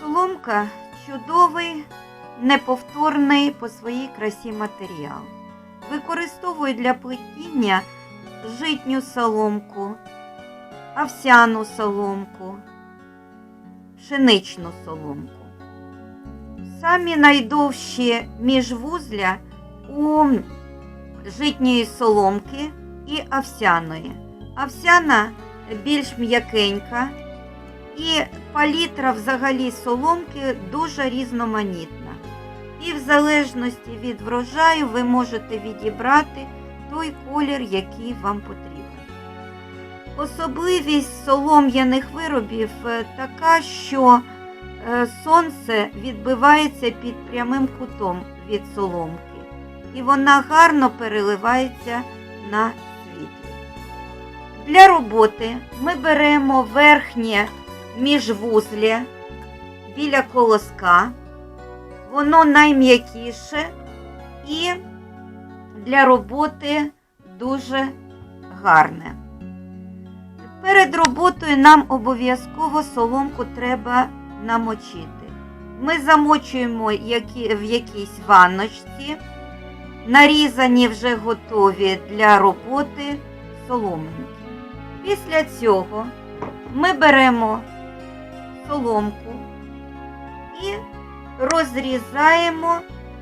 Соломка чудовий, неповторний по своїй красі матеріал. Використовують для плетіння житню соломку, овсяну соломку, пшеничну соломку. Самі найдовші міжвузля у житньої соломки і овсяної. Овсяна більш м'якенька, і палітра взагалі соломки дуже різноманітна. І в залежності від врожаю ви можете відібрати той колір, який вам потрібен. Особливість солом'яних виробів е, така, що е, сонце відбивається під прямим кутом від соломки, і вона гарно переливається на світлі. Для роботи ми беремо верхнє міжвузля біля колоска. Воно найм'якіше і для роботи дуже гарне. Перед роботою нам обов'язково соломку треба намочити. Ми замочуємо в якійсь ванночці, нарізані вже готові для роботи соломинки. Після цього ми беремо соломку і розрізаємо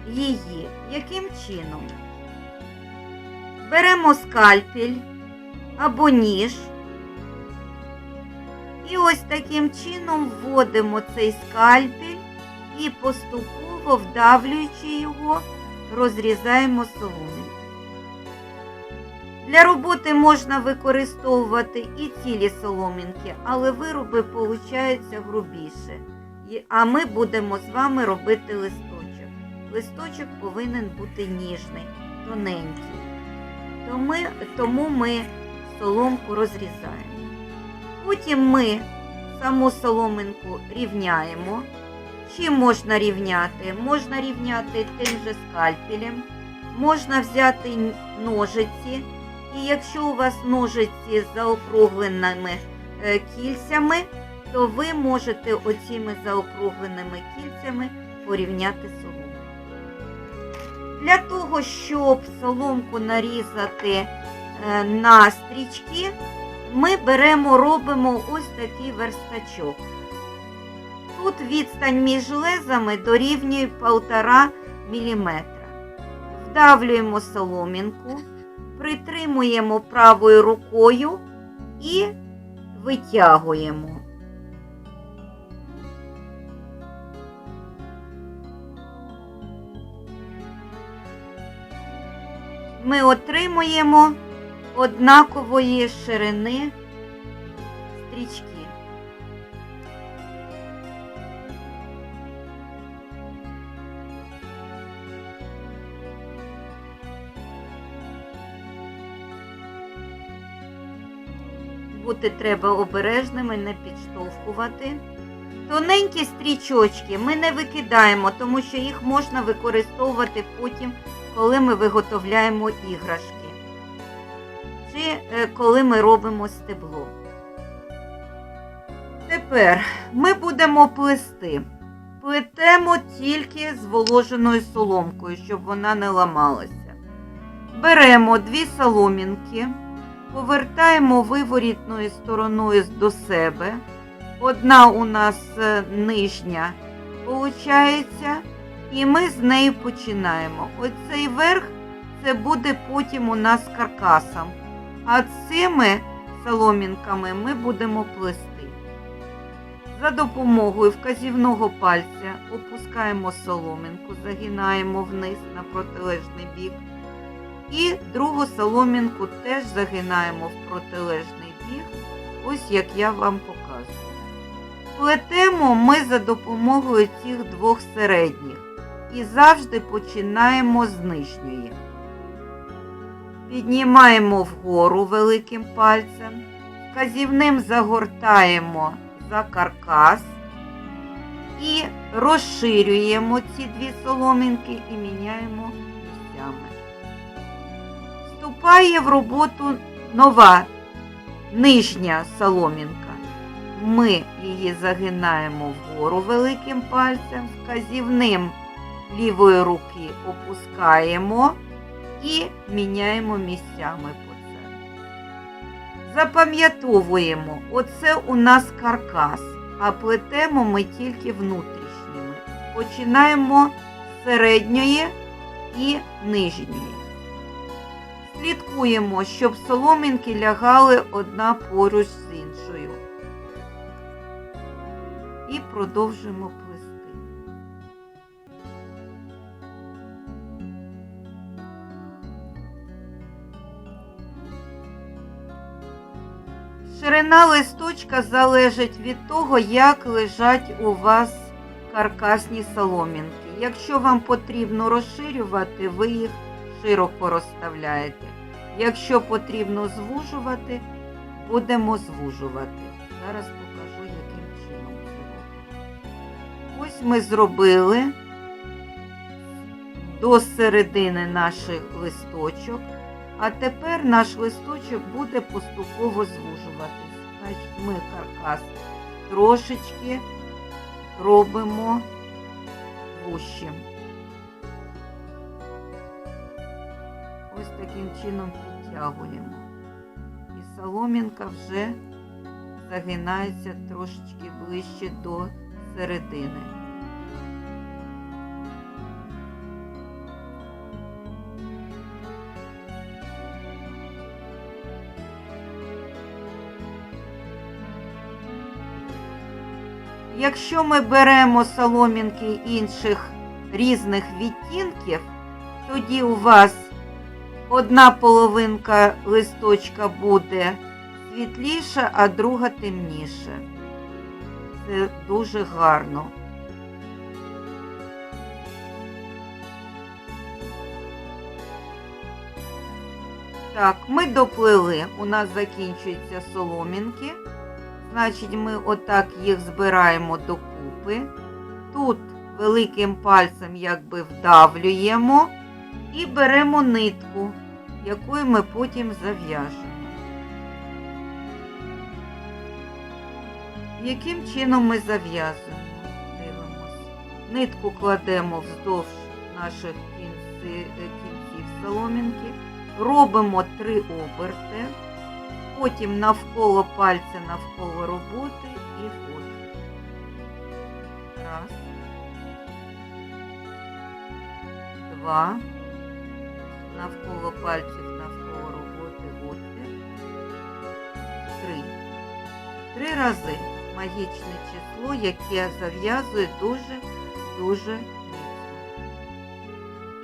її. Яким чином? Беремо скальпель або ніж. І ось таким чином вводимо цей скальпель і поступово вдавлюючи його, розрізаємо соломинку. Для роботи можна використовувати і цілі соломинки, але вироби получаються грубіше. А ми будемо з вами робити листочок. Листочок повинен бути ніжний, тоненький. Тому, ми соломку розрізаємо. Потім ми саму соломинку рівняємо. Чим можна рівняти? Можна рівняти тим же скальпелем, можна взяти ножиці. І якщо у вас ножиці з заокругленими е, кільцями, то ви можете оціми заокругленими кільцями порівняти соломку. Для того, щоб соломку нарізати е, на стрічки, ми беремо, робимо ось такий верстачок. Тут відстань між лезами дорівнює 1,5 мм. Вдавлюємо соломінку, притримуємо правою рукою і витягуємо. Ми отримуємо однакової ширини стрічки. Бути треба обережними, не підштовхувати. Тоненькі стрічочки ми не викидаємо, тому що їх можна використовувати потім, коли ми виготовляємо іграшки чи е, коли ми робимо стебло. Тепер ми будемо плести. Плетемо тільки зволоженою соломкою, щоб вона не ламалася. Беремо дві соломінки, повертаємо виворітною стороною до себе. Одна у нас е, нижня получається, і ми з нею починаємо. Оцей верх це буде потім у нас каркасом. А цими соломінками ми будемо плести. За допомогою вказівного пальця опускаємо соломінку, загинаємо вниз на протилежний бік. І другу соломінку теж загинаємо в протилежний бік, ось як я вам показую. Плетемо ми за допомогою цих двох середніх і завжди починаємо з нижньої. Піднімаємо вгору великим пальцем, вказівним загортаємо за каркас і розширюємо ці дві соломинки і міняємо місцями. Вступає в роботу нова нижня соломінка. ми її загинаємо вгору великим пальцем, вказівним лівої руки опускаємо і міняємо місцями по центру. Запам'ятовуємо, оце у нас каркас, а плетемо ми тільки внутрішніми. Починаємо з середньої і нижньої. Слідкуємо, щоб соломінки лягали одна поруч з іншою. І продовжуємо плести. Ширина листочка залежить від того, як лежать у вас каркасні соломінки. Якщо вам потрібно розширювати, ви їх широко розставляєте. Якщо потрібно звужувати, будемо звужувати. Зараз покажу, яким чином це робимо. Ось ми зробили до середини наш листочок, а тепер наш листочок буде поступово звужуватись. Значить, ми каркас трошечки робимо вущим. Таким чином підтягуємо. І соломінка вже загинається трошечки ближче до середини. Якщо ми беремо соломінки інших різних відтінків, тоді у вас одна половинка листочка буде світліша, а друга темніша. Це дуже гарно. Так, ми доплили, у нас закінчуються соломінки. Значить, ми отак їх збираємо докупи. Тут великим пальцем якби вдавлюємо і беремо нитку, якою ми потім зав'яжемо. Яким чином ми зав'язуємо? Дивимось. Нитку кладемо вздовж наших кінці, кінців соломінки, робимо три оберти, потім навколо пальця, навколо роботи і от. Раз. Два. Навколо пальців, навколо роботи отвір. Три. Три рази магічне число, яке зав'язує дуже-дуже міцно.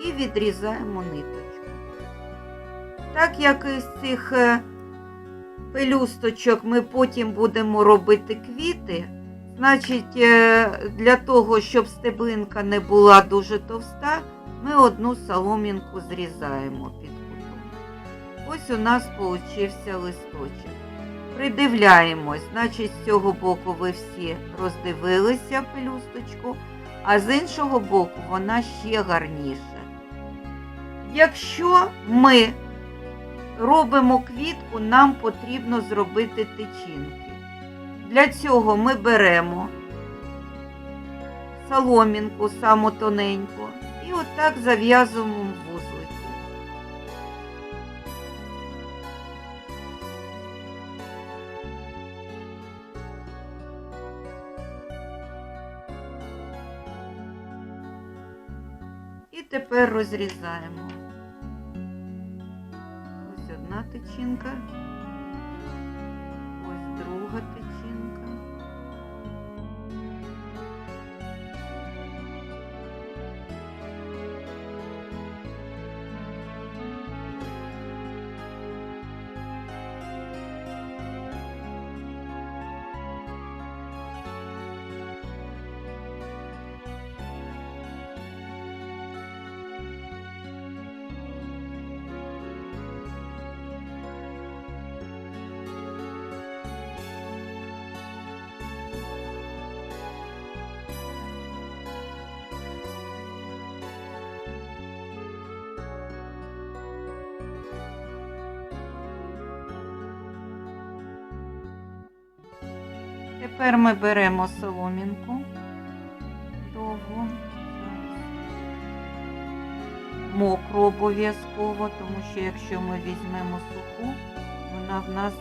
І відрізаємо ниточку. Так як із цих е, пелюсточок ми потім будемо робити квіти, значить, е, для того, щоб стеблинка не була дуже товста, ми одну соломінку зрізаємо під кутом. Ось у нас получився листочок. Придивляємось, значить, з цього боку ви всі роздивилися пелюсточку, а з іншого боку вона ще гарніша. Якщо ми робимо квітку, нам потрібно зробити тичинки. Для цього ми беремо соломінку саму тоненьку і отак зав'язуємо вузлики. І тепер розрізаємо. Ось одна тичинка, Тепер ми беремо соломінку довгу. Мокру обов'язково, тому що якщо ми візьмемо суху, вона в нас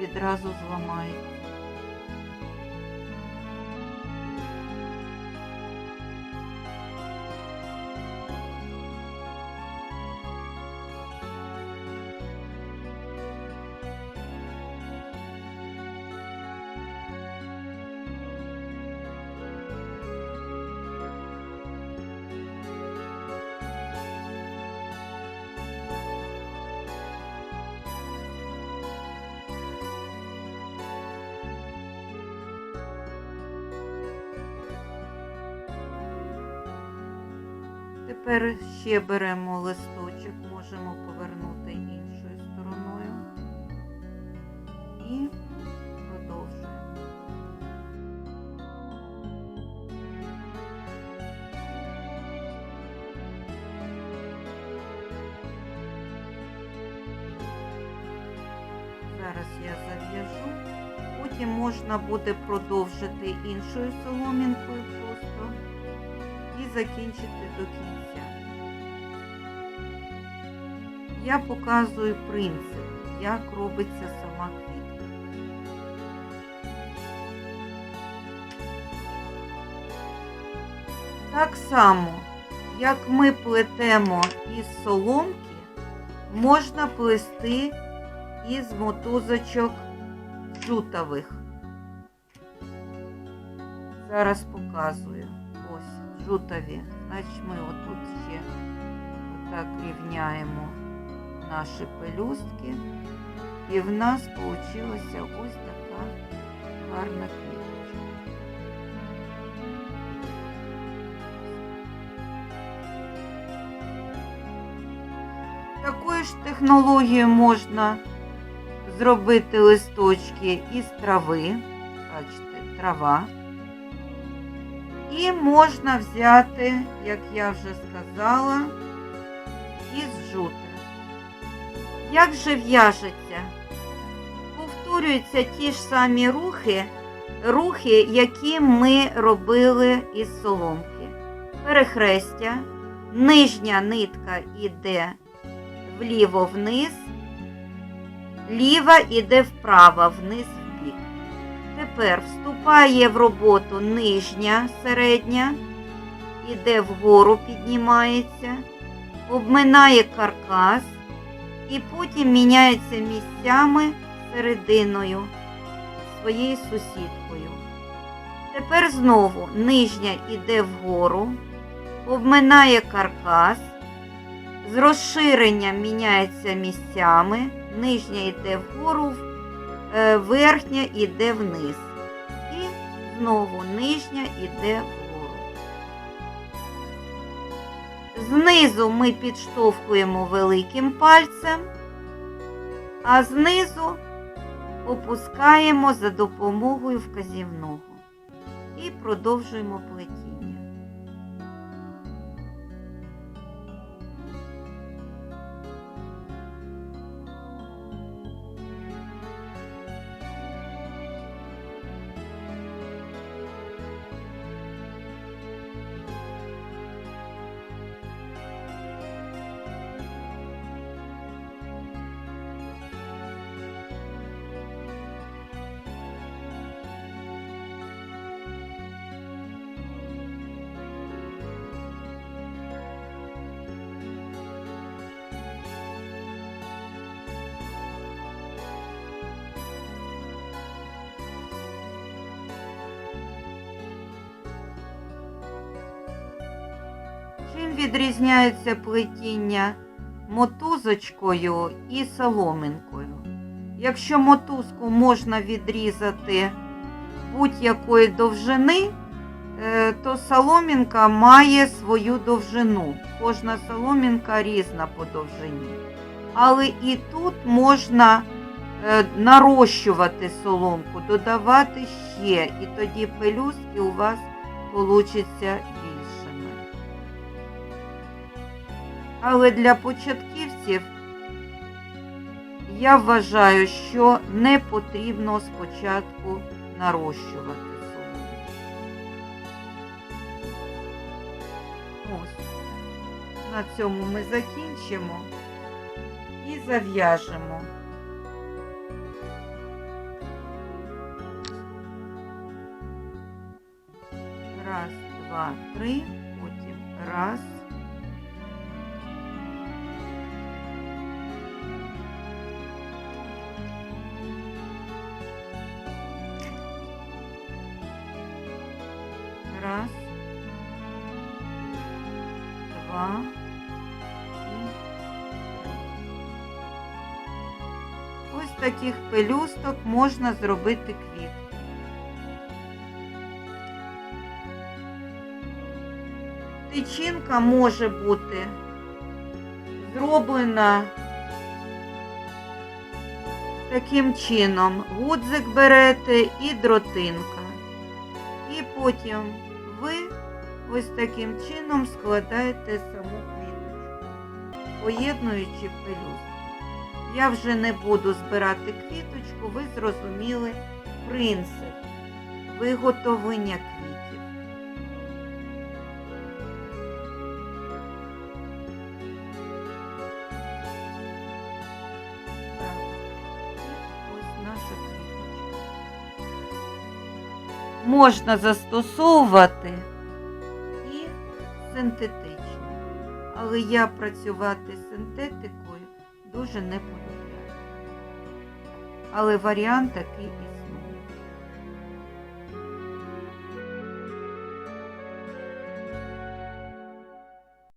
відразу зламається. Тепер ще беремо листочок, можемо повернути іншою стороною і продовжуємо. Зараз я зав'яжу. Потім можна буде продовжити іншою соломінкою закінчити до кінця. Я показую принцип, як робиться сама квітка. Так само, як ми плетемо із соломки, можна плести із мотузочок джутових. Зараз показую. Ось. Значить, ми отут ще отак рівняємо наші пелюстки. І в нас вийшла ось така гарна квіточка. Такою ж технологією можна зробити листочки із трави. Бачите, трава. І можна взяти, як я вже сказала, із жути. Як же в'яжеться? Повторюються ті ж самі рухи, рухи, які ми робили із соломки. Перехрестя, нижня нитка йде вліво вниз, ліва йде вправо, вниз. Тепер вступає в роботу нижня середня, іде вгору, піднімається, обминає каркас і потім міняється місцями серединою своєю сусідкою. Тепер знову нижня іде вгору, обминає каркас, з розширенням міняється місцями, нижня йде вгору, верхня йде вниз. І знову нижня йде вгору. Знизу ми підштовхуємо великим пальцем, а знизу опускаємо за допомогою вказівного і продовжуємо плетіння. Чим відрізняється плетіння мотузочкою і соломинкою? Якщо мотузку можна відрізати будь-якої довжини, е, то соломінка має свою довжину. Кожна соломінка різна по довжині. Але і тут можна е, нарощувати соломку, додавати ще, і тоді пелюстки у вас получаться Але для початківців я вважаю, що не потрібно спочатку нарощувати. Ось. На цьому ми закінчимо і зав'яжемо. Раз, два, три, потім. Раз, таких пелюсток можна зробити квіт. Тичинка може бути зроблена таким чином. Гудзик берете і дротинка. І потім ви ось таким чином складаєте саму квіточку, поєднуючи пелюстки. Я вже не буду збирати квіточку, ви зрозуміли принцип виготовлення квітів. Ось наша квіточка. Можна застосовувати і синтетичні, але я працювати синтетикою дуже не полюбляю. Але варіант такий